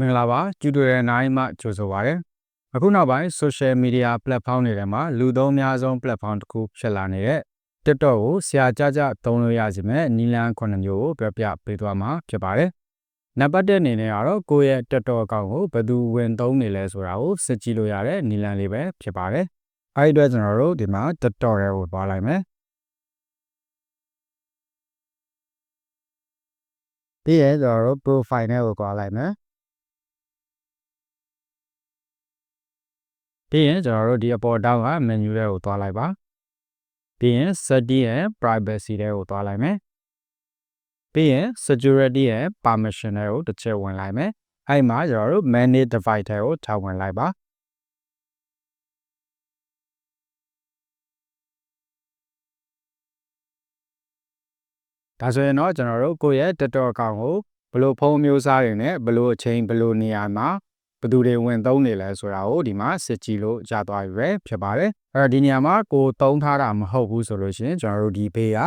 မင်္ဂလာပါကျူတိုရီယယ်9မှာကြိုဆိုပါရစေအခုနောက်ပိုင်း social media platform တွေထဲမှာလူသုံးအများဆုံး platform တစ်ခုဖြစ်လာနေတဲ့ TikTok ကိုဆရာကြကြသုံးလို့ရစီမဲ့နီလန်9မျိုးကိုပြောပြပေးသွားမှာဖြစ်ပါတယ်နံပါတ်1အနေနဲ့ကတော့ကိုယ့်ရဲ့ TikTok အကောင့်ကိုဘယ်သူဝင်သုံးနေလဲဆိုတာကိုစစ်ကြည့်လို့ရတဲ့နီလန်လေးပဲဖြစ်ပါတယ်အဲဒီအတွက်ကျွန်တော်တို့ဒီမှာ TikTok ရဲ့ကိုသွားလိုက်မယ်ပြီးရင်ကျွန်တော်တို့ profile နဲ့ကိုသွားလိုက်မယ် ပြီးရင်ကျွန်တော်တို့ဒီအပေါ်တောင်းက menu တွေကိုသွားလိုက်ပါပြီးရင် setting ရဲ့ privacy တွေကိုသွားလိုက်မယ်ပြီးရင် security ရဲ့ permission တွေကိုတစ်ချက်ဝင်လိုက်မယ်အဲ့မှာကျွန်တော်တို့ manage device တွေကိုထားဝင်လိုက်ပါဒါဆိုရင်တော့ကျွန်တော်တို့ကိုယ့်ရဲ့ TikTok account ကိုဘယ်လိုဖုန်းမျိုးစားတွေနဲ့ဘယ်လိုအချိန်ဘယ်လိုနေရာမှာ ဘယ်သူတွေဝင်သုံးနေလဲဆိုတာကိုဒီမှာစစ်ကြည့်လို့ရသွားပြီပဲဖြစ်ပါတယ်အဲ့တော့ဒီနေရာမှာကိုသုံးထားတာမဟုတ်ဘူးဆိုလို့ရှိရင်ကျွန်တော်တို့ဒီဘေးက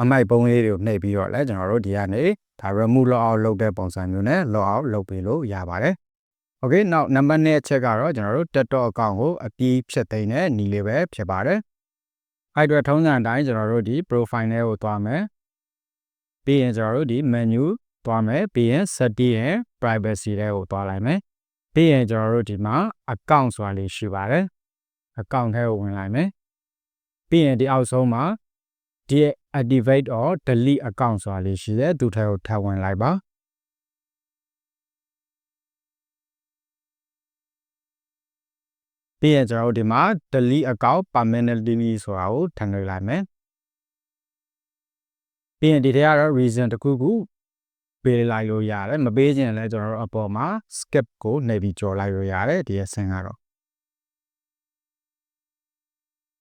အမိုက်ပုံးလေးတွေကိုနှိပ်ပြီးတော့လဲကျွန်တော်တို့ဒီကနေဒါ remove log out လုပ်တဲ့ပုံစံမျိုးနဲ့ log out လုပ်ပေးလို့ရပါတယ် Okay နောက်နံပါတ်2အချက်ကတော့ကျွန်တော်တို့ TikTok account ကိုအပြီးဖြစ်သိမ်းတဲ့နည်းလေးပဲဖြစ်ပါတယ်အဲ့အတွက်ထုံးစံအတိုင်းကျွန်တော်တို့ဒီ profile လေးကိုသွားမယ်ပြီးရင်ကျွန်တော်တို့ဒီ menu သွားမယ်ပြီးရင် setting ရဲ့ privacy တွေကိုသွားလိုက်မယ် ပြီးရင်ကျွန်တော်တို့ဒီမှာ account ဆိုတာလေးရှိပါတယ် account ထဲကိုဝင်လိုက်မယ်ပြီးရင်ဒီအောက်ဆုံးမှာဒီ activate or delete account ဆိုတာလေးရှိတယ်သူထဲကိုထပ်ဝင်လိုက်ပါပြီးရင်ကျွန်တော်တို့ဒီမှာ delete account permanently ဆိုတာကိုထပ်နှိပ်လိုက်မယ်ပြီးရင်ဒီထဲကတော့ reason တစ်ခုခု ပေးလိုက်လို့ရတယ်မပေးခြင်းလည်းကျွန်တော်တို့အပေါ်မှာ skip ကိုနှိပ်ပြီးကြော်လိုက်လို့ရတယ်ဒီအဆင့်ကတော့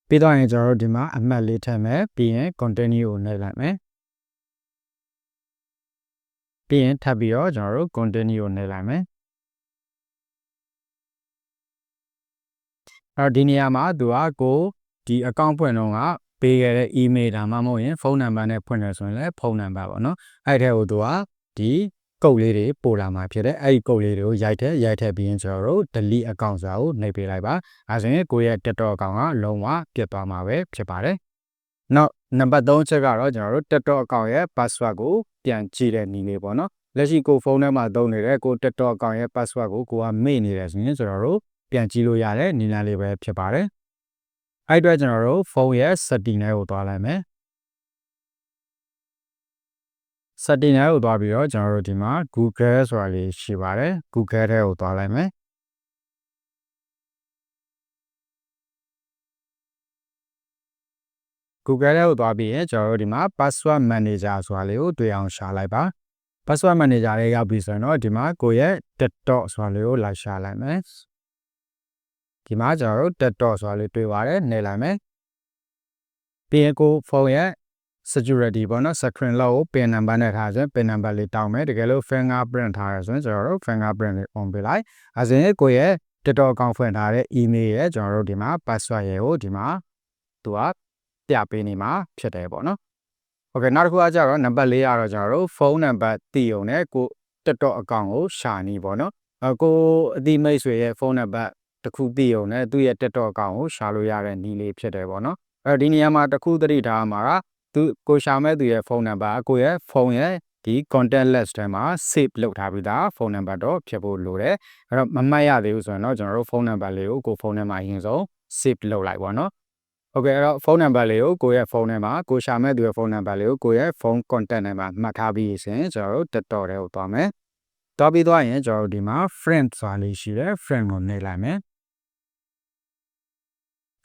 ပြီးတော့ရင်ကျွန်တော်တို့ဒီမှာအမှတ်လေးထည့်မယ်ပြီးရင် continue ကိုနှိပ်လိုက်မယ်ပြီးရင်ထပ်ပြီးတော့ကျွန်တော်တို့ continue ကိုနှိပ်လိုက်မယ်အဲ့ဒီနေရာမှာသူကကိုဒီ account ဖွင့်တော့ကပေးခဲ့တဲ့ email ဒါမှမဟုတ်ရင်ဖုန်းနံပါတ်နဲ့ဖွင့်တယ်ဆိုရင်လည်းဖုန်းနံပါတ်ပေါ့နော်အဲ့ထဲကိုသူက ဒီကုတ်လေးတွေပို့လာမှာဖြစ်တယ်အဲ့ဒီကုတ်လေးတွေကိုရိုက်ထည့်ရိုက်ထည့်ပြီးရင်ကျွန်တော်တို့ delete account ဆိုတာကိုနှိပ်ပေးလိုက်ပါအဲဆိုရင်ကိုယ့်ရဲ့ TikTok account ကလုံးဝပြတ်သွားမှာပဲဖြစ်ပါတယ်နောက်နံပါတ်3ချက်ကတော့ကျွန်တော်တို့ TikTok account ရဲ့ password ကိုပြန်ကြည့်တဲ့နည်းလေးပေါ့နော်လက်ရှိကိုဖုန်းထဲမှာသုံးနေတဲ့ကို TikTok account ရဲ့ password ကိုကိုကမေ့နေတယ်ဆိုရင်ကျွန်တော်တို့ပြန်ကြည့်လို့ရတဲ့နည်းလမ်းလေးပဲဖြစ်ပါတယ်အဲ့အတွက်ကျွန်တော်တို့ဖုန်းရဲ့ setting တွေကိုသွားလိုက်မယ် setting တွေကိုသွားပြီးတော့ကျွန်တော်တို့ဒီမှာ Google ဆိုတာလေးရှိပါတယ် Google ထဲကိုသွားလိုက်မယ် Google ထဲကိုသွားပြီးရင်ကျွန်တော်တို့ဒီမှာ password manager ဆိုတာလေးကိုတွေ့အောင်ရှာလိုက်ပါ password manager လေးရောက်ပြီဆိုရင်တော့ဒီမှာကိုယ့်ရဲ့ TikTok ဆိုတာလေးကိုလိုက်ရှာလိုက်မယ်ဒီမှာကျွန်တော်တို့ TikTok ဆိုတာလေးတွေ့ပါတယ်နှိပ်လိုက်မယ်ပြီးရင်ကိုဖုန်းရဲ့ security ပေါ့နော် screen lock ကို pin number နဲ့ထားဆိုရင် pin number လေးတောင်းမယ်တကယ်လို့ fingerprint ထားရဆိုရင်ကျွန်တော်တို့ fingerprint လေး on ပေးလိုက်အဲဆိုရင်ကိုရဲ့ TikTok account ဖွင့်ထားတဲ့ email ရဲ့ကျွန်တော်တို့ဒီမှာ password ရဲ့ကိုဒီမှာသူကပြပေးနေမှာဖြစ်တယ်ပေါ့နော်โอเคနောက်တစ်ခုကကြတော့နံပါတ်၄ကတော့ကျွန်တော်တို့ဖုန်းနံပါတ်တည်ုံနဲ့ကို TikTok account ကိုရှာနေပေါ့နော်အကိုအတိမိတ်ဆွေရဲ့ဖုန်းနံပါတ်တစ်ခုတည်ုံနဲ့သူ့ရဲ့ TikTok account ကိုရှာလို့ရတဲ့နည်းလေးဖြစ်တယ်ပေါ့နော်အဲဒီနေရာမှာတစ်ခုသတိထားမှာက သူကိုရှာမဲ့သူရဲ့ဖုန်းနံပါတ်ကိုရဲ့ဖုန်းရဲ့ဒီ contact list ထဲမှာ save လုပ်ထားပြီးသားဖုန်းနံပါတ်တော့ဖြစ်ဖို့လိုတယ်အဲ့တော့မမှတ်ရသေးဘူးဆိုရင်တော့ကျွန်တော်တို့ဖုန်းနံပါတ်လေးကိုကိုဖုန်းထဲမှာအရင်ဆုံး save လုပ်လိုက်ပါတော့โอเคအဲ့တော့ဖုန်းနံပါတ်လေးကိုကိုရဲ့ဖုန်းထဲမှာကိုရှာမဲ့သူရဲ့ဖုန်းနံပါတ်လေးကိုကိုရဲ့ဖုန်း contact ထဲမှာမှတ်ထားပြီးရင်ကျွန်တော်တို့ TikTok ထဲကိုသွားမယ်သွားပြီးသွားရင်ကျွန်တော်တို့ဒီမှာ friend ဆိုတာလေးရှိတယ် friend ကိုနှိပ်လိုက်မယ်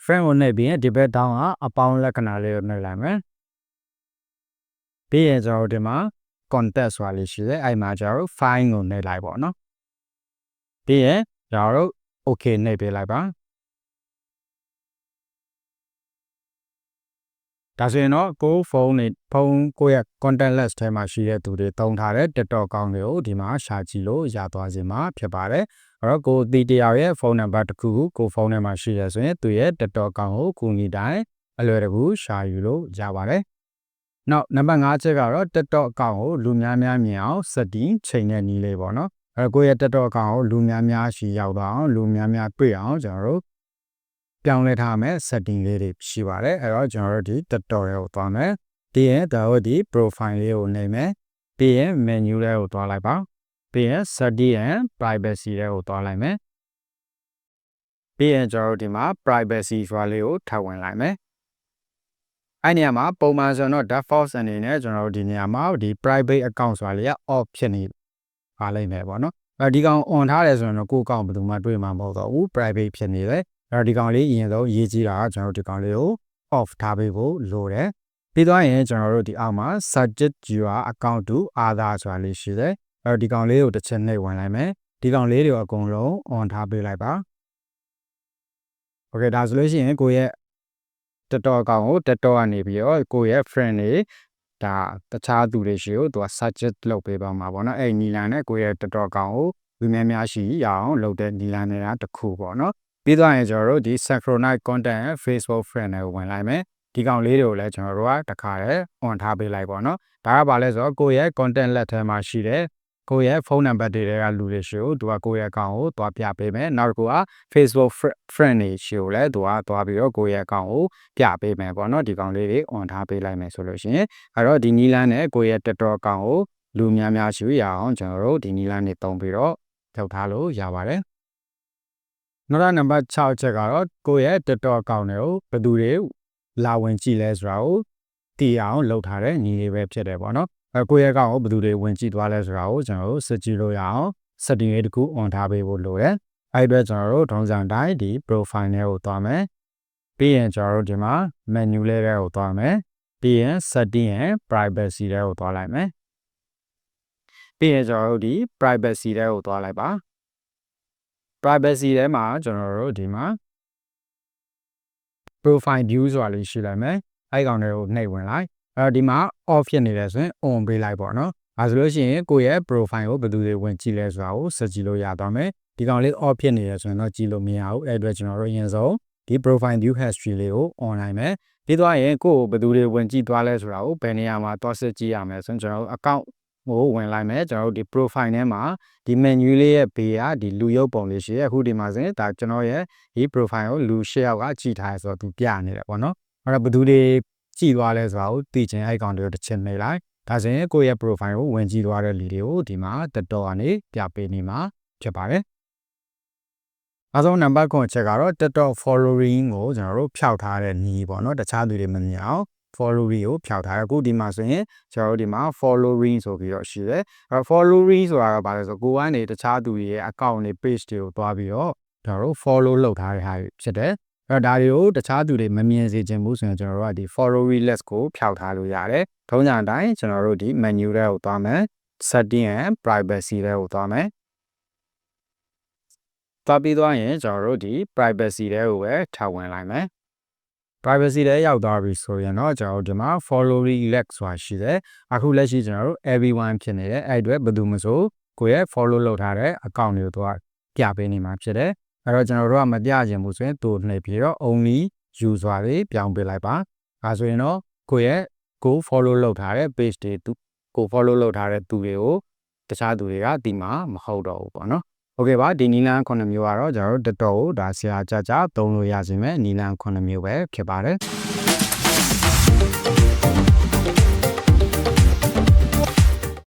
friend ကိုနှိပ်ပြီးရင်ဒီဘက်တောင်းကအပေါင်းလက္ခဏာလေးကိုနှိပ်လိုက်မယ် ပြီးရင်ကျွန်တော်တို့ဒီမှာ contact ဆိုတာလေးရှိတယ်အဲ့မှာကျွန်တော်တို့ file ကိုနှိပ်လိုက်ပါတော့ပြီးရင်ကျွန်တော်တို့ okay နှိပ်ပေးလိုက်ပါဒါဆိုရင်တော့ကိုဖုန်းနေဖုန်းကိုရဲ့ contact list ထဲမှာရှိတဲ့သူတွေတုံးထားတဲ့ TikTok ကောင်းတွေကိုဒီမှာရှာကြည့်လို့ရသွားစေမှာဖြစ်ပါတယ်အဲ့တော့ကိုတီတယောက်ရဲ့ဖုန်းနံပါတ်တစ်ခုကိုကိုဖုန်းထဲမှာရှိရဆိုရင်သူရဲ့ TikTok ကောင်းကိုကူညီတိုင်းအလွယ်တကူရှာယူလို့ရပါတယ် နောက်နံပါတ်5ချက်ကတော့ TikTok အကောင့်ကိုလူများများမြင်အောင် setting ချိန်တဲ့နည်းလေးပေါ့နော်အဲကိုယ့်ရဲ့တက်တော့အကောင့်ကိုလူများများရှိရောက်သွားအောင်လူများများတွေ့အောင်ကျွန်တော်တို့ပြောင်းလဲထားမယ် setting လေးတွေရှိပါတယ်အဲ့တော့ကျွန်တော်တို့ဒီ tutorial ကိုသွားမယ်ပြီးရင်ဒါတို့ဒီ profile လေးကိုနေမယ်ပြီးရင် menu လေးကိုသွားလိုက်ပါပြီးရင် setting and privacy လေးကိုသွားလိုက်မယ်ပြီးရင်ကျွန်တော်တို့ဒီမှာ privacy ဆိုတာလေးကိုထပ်ဝင်လိုက်မယ် အဲ့နေရာမှာပုံမှန်ဆိုတော့ default အနေနဲ့ကျွန်တော်တို့ဒီနေရာမှာဒီ private account ဆိုတာလေးက off ဖြစ်နေပါလိမ့်မယ်ပေါ့နော်အဲဒီကောင် on ထားတယ်ဆိုရင်တော့ကိုယ့် account ဘယ်သူမှတွေ့မှာမဟုတ်တော့ဘူး private ဖြစ်နေတယ်အဲဒီကောင်လေးအရင်ဆုံးရေးကြည့်တာကကျွန်တော်တို့ဒီကောင်လေးကို off ထားပေးဖို့လိုတယ်ပြီးသွားရင်ကျွန်တော်တို့ဒီအောက်မှာ subject your account to other ဆိုတာလေးရှိတယ်အဲဒီကောင်လေးကိုတစ်ချက်နှိပ်ဝင်လိုက်မယ်ဒီကောင်လေးတွေကိုအကုန်လုံး on ထားပေးလိုက်ပါโอเคဒါဆိုလို့ရှိရင်ကိုယ့်ရဲ့ တက်တော့အကောင်ကိုတက်တော့ကနေပြီးတော့ကိုယ့်ရဲ့ friend တွေဒါတခြားသူတွေရှိကိုသူက suggest လုပ်ပေးပါမှာပေါ့နော်အဲ့နီလန်နဲ့ကိုယ့်ရဲ့တက်တော့အကောင်ကိုလူများများရှိရအောင်လုပ်တဲ့နီလန်တွေကတစ်ခုပေါ့နော်ပြီးသွားရင်ကျွန်တော်တို့ဒီ synchronize content ရဲ့ Facebook friend တွေကိုဝင်လိုက်မယ်ဒီကောင်လေးတွေကိုလည်းကျွန်တော်တို့ကတခါတည်း on ထားပေးလိုက်ပေါ့နော်ဒါကဘာလဲဆိုတော့ကိုယ့်ရဲ့ content လက်ထဲမှာရှိတဲ့ ကိုယ့်ရဲ့ဖုန်းနံပါတ်တွေကလူတွေရှိကိုသူကကိုယ့်ရဲ့အကောင့်ကိုသွားပြပေးမယ်နောက်တစ်ခုက Facebook friend တွေရှိကိုလည်းသူကသွားပြီးတော့ကိုယ့်ရဲ့အကောင့်ကိုပြပေးမယ်ပေါ့နော်ဒီကောင်လေးတွေ on ထားပေးလိုက်မယ်ဆိုလို့ရှိရင်အဲ့တော့ဒီနီလန်းနဲ့ကိုယ့်ရဲ့ TikTok အကောင့်ကိုလူများများရှိရအောင်ကျွန်တော်တို့ဒီနီလန်းနေတုံးပြီးတော့ထုတ်ထားလို့ရပါတယ်နောက်တစ်နံပါတ်6ချက်ကတော့ကိုယ့်ရဲ့ TikTok အကောင့်တွေကိုဘယ်သူတွေလာဝင်ကြည့်လဲဆိုတာကိုတည်အောင်လုပ်ထားတဲ့ညီတွေပဲဖြစ်တယ်ပေါ့နော် အဲကိုယ့်ရဲ့အကောင့်ကိုဘယ်သူတွေဝင်ကြည့်သွားလဲဆိုတာကိုကျွန်တော်တို့စစ်ကြည့်လို့ရအောင် setting လေးတစ်ခု on ထားပေးဖို့လိုတယ်အဲ့အတွက်ကျွန်တော်တို့ထုံးစံတိုင်းဒီ profile လေးကိုသွားမယ်ပြီးရင်ကျွန်တော်တို့ဒီမှာ menu လေးတွေကိုသွားမယ်ပြီးရင် setting ရဲ့ privacy တွေကိုသွားလိုက်မယ်ပြီးရင်ကျွန်တော်တို့ဒီ privacy တွေကိုသွားလိုက်ပါ privacy ထဲမှာကျွန်တော်တို့ဒီမှာ profile view ဆိုတာလေးရှိလိုက်မယ်အဲ့ကောင်တွေကိုနှိပ်ဝင်လိုက် အဲ့တော့ဒီမှာ off ဖြစ်နေတယ်ဆိုရင် on ပေးလိုက်ပေါ့နော်အဲဆိုလို့ရှိရင်ကိုယ့်ရဲ့ profile ကိုဘယ်သူတွေဝင်ကြည့်လဲဆိုတာကိုစကြည့်လို့ရသွားမယ်ဒီကောင်လေး off ဖြစ်နေတယ်ဆိုရင်တော့ကြည့်လို့မရဘူးအဲ့အတွက်ကျွန်တော်တို့အရင်ဆုံးဒီ profile view history လေးကို online မယ်ပြီးသွားရင်ကိုယ့်ကိုဘယ်သူတွေဝင်ကြည့်သွားလဲဆိုတာကိုဘယ်နေရာမှာသွားစစ်ကြည့်ရမလဲဆိုရင်ကျွန်တော်တို့ account ကိုဝင်လိုက်မယ်ကျွန်တော်တို့ဒီ profile ထဲမှာဒီ menu လေးရဲ့ဘေးကဒီလူရုပ်ပုံလေးရှိရဲ့အခုဒီမှာဆိုရင်ဒါကျွန်တော်ရဲ့ဒီ profile ကိုလူ၈ယောက်ကကြည့်ထားရဆိုတော့သူပြနေတယ်ပေါ့နော်အဲ့တော့ဘယ်သူတွေ ကြည့်သွားလဲဆိုတာကိုသိချင်အဲ့ကောင်တွေကိုတစ်ချက်နေလိုက်ဒါဆိုရင်ကိုယ့်ရဲ့ profile ကိုဝင်ကြည့်သွားတဲ့လူတွေကိုဒီမှာတက်တော်ကနေပြပေးနေမှာဖြစ်ပါတယ်အဆုံးနံပါတ်9ချက်ကတော့ TikTok following ကိုကျွန်တော်တို့ဖျောက်ထားတဲ့ညီပေါ့နော်တခြားသူတွေမမြင်အောင် following ကိုဖျောက်ထားတယ်အခုဒီမှာဆိုရင်ကျွန်တော်တို့ဒီမှာ following ဆိုပြီးတော့ရှိတယ်အဲ following ဆိုတာကဘာလဲဆိုကိုကနေတခြားသူတွေရဲ့ account တွေ page တွေကိုတွားပြီးတော့ကျွန်တော်တို့ follow လုပ်ထားတဲ့ဟာဖြစ်တယ် အဲ့ဒါတွေကိုတခြားသူတွေမမြင်စေချင်ဘူးဆိုရင်ကျွန်တော်တို့ကဒီ following list ကိုဖျောက်ထားလို့ရတယ်ထုံးစံအတိုင်းကျွန်တော်တို့ဒီ menu တွေကိုတွားမယ် setting and privacy တွေကိုတွားမယ်သွားပြီးသွားရင်ကျွန်တော်တို့ဒီ privacy တွေကိုပဲထားဝင်လိုက်မယ် privacy တွေရောက်သွားပြီဆိုရင်တော့ကျွန်တော်တို့ဒီမှာ following leg ဆိုတာရှိတယ်အခုလက်ရှိကျွန်တော်တို့ everyone ဖြစ်နေတယ်အဲ့အတွက်ဘယ်သူမှဆိုကိုယ့်ရဲ့ follow လုပ်ထားတဲ့ account တွေကိုတော့ပြပေးနေမှာဖြစ်တယ် အဲ့တော့ကျွန်တော်တို့ကမပြချင်ဘူးဆိုရင်တူနှိပ်ပြီးတော့ only user တွေပြောင်းပေးလိုက်ပါအဲဆိုရင်တော့ကိုယ့်ရဲ့ကို follow လုပ်ထားတဲ့ page တွေသူကို follow လုပ်ထားတဲ့သူတွေကိုတခြားသူတွေကဒီမှာမဟုတ်တော့ဘူးပေါ့နော်โอเคပါဒီနီလန်9မျိုးကတော့ကျွန်တော်တို့တတော်ကိုဒါဆရာကြကြသုံးလို့ရစီမဲ့နီလန်9မျိုးပဲဖြစ်ပါတယ်